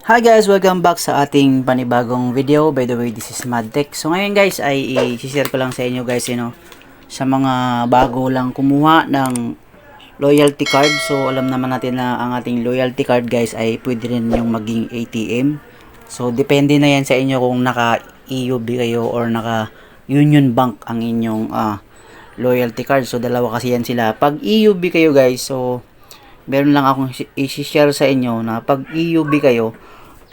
Hi guys, welcome back sa ating panibagong video. By the way, this is Madtech. So ngayon guys ay i-share ko lang sa inyo guys, you know, sa mga bago lang kumuha ng loyalty card. So alam naman natin na ang ating loyalty card guys ay pwede rin yung maging ATM. So depende na yan sa inyo kung naka EUB kayo or naka Union Bank ang inyong ah, loyalty card. So dalawa kasi yan sila. Pag EUB kayo guys, so meron lang akong i-share sa inyo na pag EUB kayo,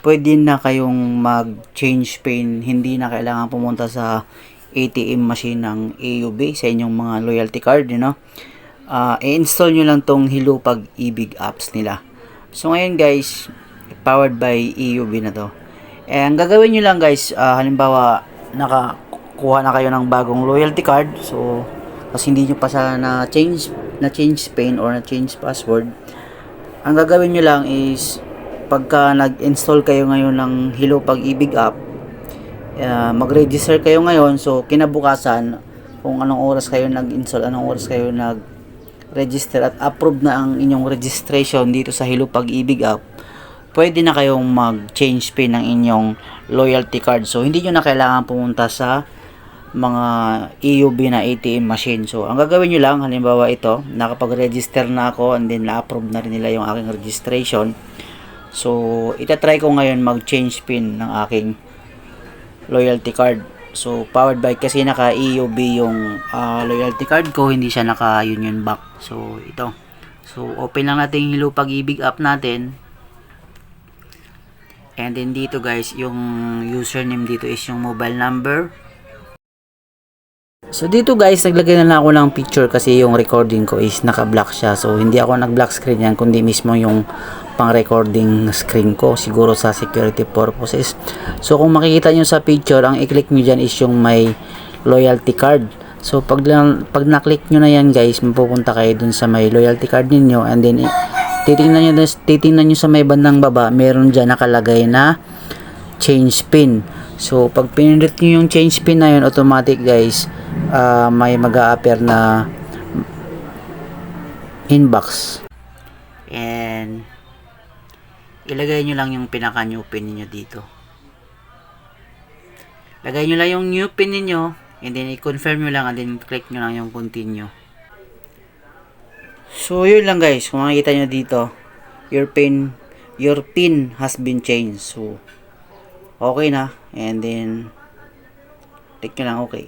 pwede na kayong mag-change pin. Hindi na kailangan pumunta sa ATM machine ng EUB sa inyong mga loyalty card, you know. Ah, i-install nyo lang tong Hello Pag-ibig apps nila. So ngayon guys, powered by EUB na to. Eh, ang gagawin nyo lang guys, ah, halimbawa, nakakuha na kayo ng bagong loyalty card. So, kasi hindi nyo pa sa na-change, na-change pin or na-change password. Ang gagawin nyo lang is, pagka nag-install kayo ngayon ng Hello Pag-ibig app, ah, mag-register kayo ngayon. So, kinabukasan, kung anong oras kayo nag-install, anong oras kayo nag-register at approve na ang inyong registration dito sa Hello Pag-ibig app, pwede na kayong mag-change pin ng inyong loyalty card. So, hindi nyo na kailangan pumunta sa mga EUB na ATM machine. So, ang gagawin nyo lang, halimbawa ito, nakapag-register na ako and then na-approve na rin nila yung aking registration. So, itatry ko ngayon mag-change pin ng aking loyalty card. So, powered by kasi naka EUB yung ah, loyalty card ko, hindi siya naka Union Bank. So, ito. So, open lang natin yung Pag-ibig app natin. And then dito guys, yung username dito is yung mobile number. So dito guys, naglagay na lang ako ng picture kasi yung recording ko is naka-block siya. So hindi ako nag-block screen yan kundi mismo yung pang-recording screen ko siguro sa security purposes. So kung makikita nyo sa picture, ang i-click nyo dyan is yung may loyalty card. So pag, pag na-click nyo na yan guys, mapupunta kayo dun sa may loyalty card ninyo and then titingnan nyo, titingnan nyo sa may bandang baba, meron dyan nakalagay na change pin. So, pag pinindot nyo yung change pin na yun, automatic guys, ah, may mag appear na inbox. And, ilagay nyo lang yung pinaka new pin ninyo dito. Lagay nyo lang yung new pin ninyo, and then i-confirm nyo lang, and then click nyo lang yung continue. So, yun lang guys. Kung makikita nyo dito, your pin, your pin has been changed. So, okay na. And then, click nyo lang okay.